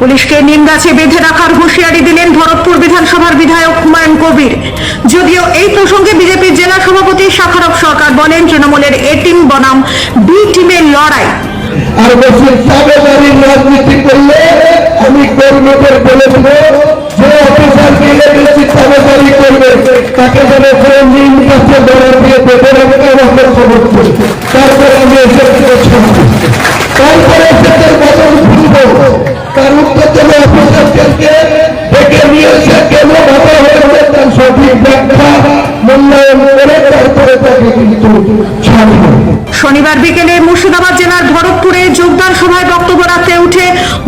পুলিশকে নিমগাছে বেঁধে রাখার হুঁশিয়ারি দিলেন ভরতপুর বিধানসভার বিধায়ক হুমায়ুন কবির। যদিও এই প্রসঙ্গে বিজেপির জেলা সভাপতি শাখারব সরকার বলেন, তৃণমূলের এ টিম বনাম, বি টিমের লড়াই। আর রাজনীতি করলে আমি কর্মীদের বলে দেব যে অফিসার বেশি করবে। তাকে যেন নিম খবর তারপরে আমি শনিবার বিকেলে মুর্শিদাবাদ জেলার ভরতপুরে যোগদান সভায় বক্তব্য রাখতে উঠে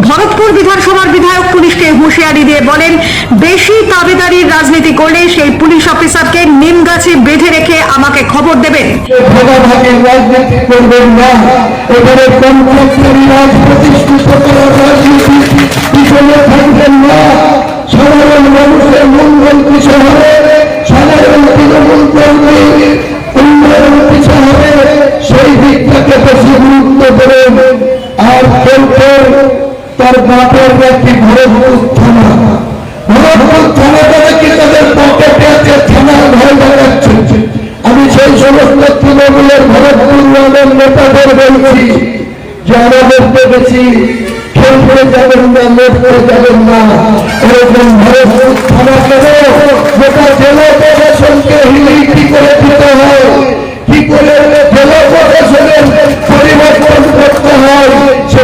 ভরতপুর বিধানসভার বিধায়ক পুলিশকে হুঁশিয়ারি দিয়ে বলেন, বেশি দাবিদারির রাজনীতি করলে সেই পুলিশ অফিসারকে নিমগাছে বেঁধে রেখে আমাকে খবর দেবেন। রাজনীতি করবেন না। গুরুত্ব আর কেউ তার বাপের ব্যক্তি ভরপুর থানা। ভরপুর থানাটা নাকি তাদের পকেটে আছে থানার ভয় দেখাচ্ছে আমি সেই সমস্ত তৃণমূলের ভরতপুর ওয়ার্ডের নেতাদের বলছি, যে আমাদেরকে বেশি খেলতে যাবেন না লড়তে যাবেন না। এরকম ভরতপুর থানা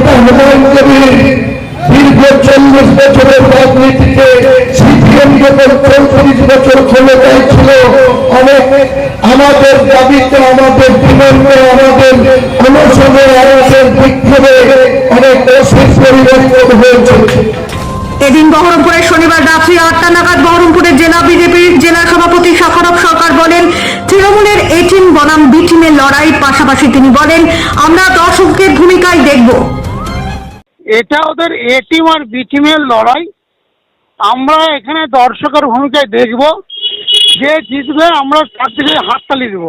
সেটা হুমায়ুন কবির দীর্ঘ চল্লিশ বছরের রাজনীতিতে সিপিএম যখন বছর ক্ষমতায় ছিল। অনেক আমাদের দাবিতে, আমাদের আমাদের অনশনে আমাদের বিক্ষোভে অনেক অশেষ পরিবর্তন হয়েছে। এদিন বহরমপুরে শনিবার রাত্রি আটটা নাগাদ বহরমপুরের জেলা বিজেপির জেলা সভাপতি শাখারব সরকার বলেন, তৃণমূলের এ টিম বনাম, বি টিমের লড়াই। পাশাপাশি তিনি বলেন, আমরা দর্শকের ভূমিকায় দেখব। এটা ওদের এ টিম আর বি টিমের লড়াই। আমরা এখানে দর্শকের ভূমিকায় দেখব, যে জিতবে, আমরা তার থেকে হাততালি দেব।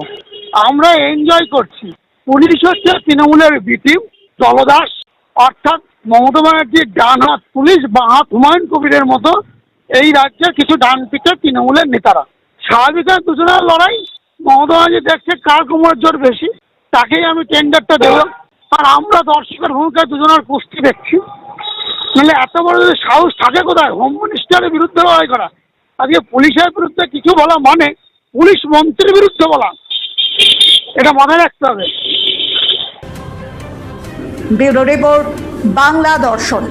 আমরা এনজয় করছি। পুলিশ হচ্ছে তৃণমূলের বি টিম দলদাস অর্থাৎ মমতা ব্যানার্জির ডান হাত পুলিশ বা হাত হুমায়ুন কবিরের মতো এই রাজ্যে কিছু ডান পিঠে তৃণমূলের নেতারা। স্বাভাবিক দুজনের লড়াই। মমতা ব্যানার্জি দেখছে কার কোমরের জোর বেশি, তাকেই আমি টেন্ডারটা দেবো। আর আমরা দর্শকের ভূমিকায় দুজনের কুস্তি দেখছি। নাহলে এত বড় যদি সাহস থাকে কোথায়? হোম মিনিস্টারের বিরুদ্ধে লড়াই করা। আজকে পুলিশের বিরুদ্ধে কিছু বলা মানে পুলিশ মন্ত্রীর বিরুদ্ধে বলা। এটা মনে রাখতে হবে। ব্যুরো রিপোর্ট, বাংলা দর্শন।